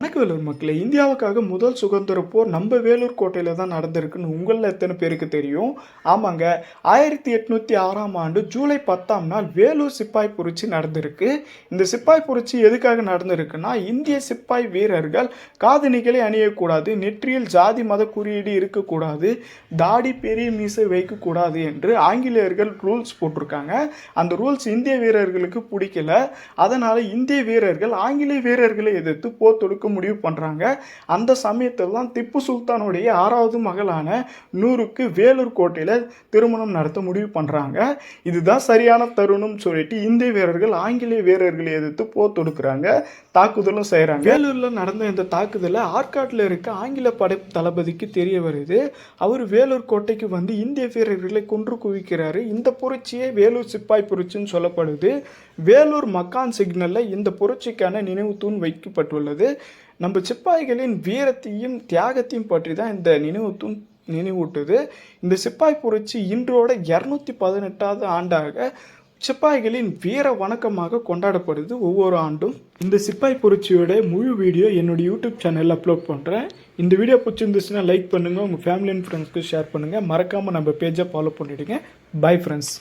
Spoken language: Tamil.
வணக்கம் வேலூர் மக்களே இந்தியாவுக்காக முதல் சுதந்திர போர் நம்ம வேலூர் கோட்டையில் தான் நடந்திருக்குன்னு உங்களில் எத்தனை பேருக்கு தெரியும்? ஆமாங்க ஆயிரத்தி எட்நூற்றி ஆறாம் ஆண்டு ஜூலை பத்தாம் நாள் வேலூர் சிப்பாய் புரட்சி நடந்திருக்கு. இந்த சிப்பாய் புரட்சி எதுக்காக நடந்திருக்குன்னா இந்திய சிப்பாய் வீரர்கள் காதணிகளை அணியக்கூடாது நெற்றியில் ஜாதி மத குறியீடு இருக்கக்கூடாது தாடி பெரிய மீசை வைக்கக்கூடாது என்று ஆங்கிலேயர்கள் ரூல்ஸ் போட்டிருக்காங்க. அந்த ரூல்ஸ் இந்திய வீரர்களுக்கு பிடிக்கல. அதனால் இந்திய வீரர்கள் ஆங்கிலேய வீரர்களை எதிர்த்து போர் தொடுக்க முடிவு பண்ணுறாங்க அந்த சமயத்தில் தான் திப்பு சுல்தானுடைய ஆறாவது மகளான நூறுக்கு வேலூர் கோட்டையில் திருமணம் நடத்த முடிவு பண்ணுறாங்க இதுதான் சரியான தருணம் சொல்லிட்டு இந்திய வீரர்கள் ஆங்கிலேய வீரர்களை எதிர்த்து போர் தொடுக்கிறாங்க. தாக்குதலும் செய்கிறாங்க வேலூரில் நடந்த இந்த தாக்குதலை ஆற்காட்டில் இருக்க ஆங்கில படை தளபதிக்கு தெரிய வருது. அவர் வேலூர் கோட்டைக்கு வந்து இந்திய வீரர்களை கொன்று குவிக்கிறாரு. இந்த புரட்சியே வேலூர் சிப்பாய் புரட்சின்னு சொல்லப்படுது. வேலூர் மக்கான் சிக்னலில் இந்த புரட்சிக்கான நினைவு தூண் வைக்கப்பட்டுள்ளது. நம்ம சிப்பாய்களின் வீரத்தையும் தியாகத்தையும் பற்றி தான் இந்த நினைவு நினைவூட்டுது. இந்த சிப்பாய் புரட்சி இன்றோட இரநூத்தி பதினெட்டாவது ஆண்டாக சிப்பாய்களின் வீர வணக்கமாக கொண்டாடப்படுது ஒவ்வொரு ஆண்டும். இந்த சிப்பாய் புரட்சியோட முழு வீடியோ என்னுடைய யூடியூப் சேனலில் அப்லோட் பண்ணுறேன் இந்த வீடியோ பிடிச்சிருந்துச்சுன்னா லைக் பண்ணுங்கள் உங்கள் ஃபேமிலி அண்ட் ஃப்ரெண்ட்ஸ்க்கு ஷேர் பண்ணுங்கள் மறக்காமல் நம்ம பேஜை ஃபாலோ பண்ணிவிடுங்க பை ஃப்ரெண்ட்ஸ்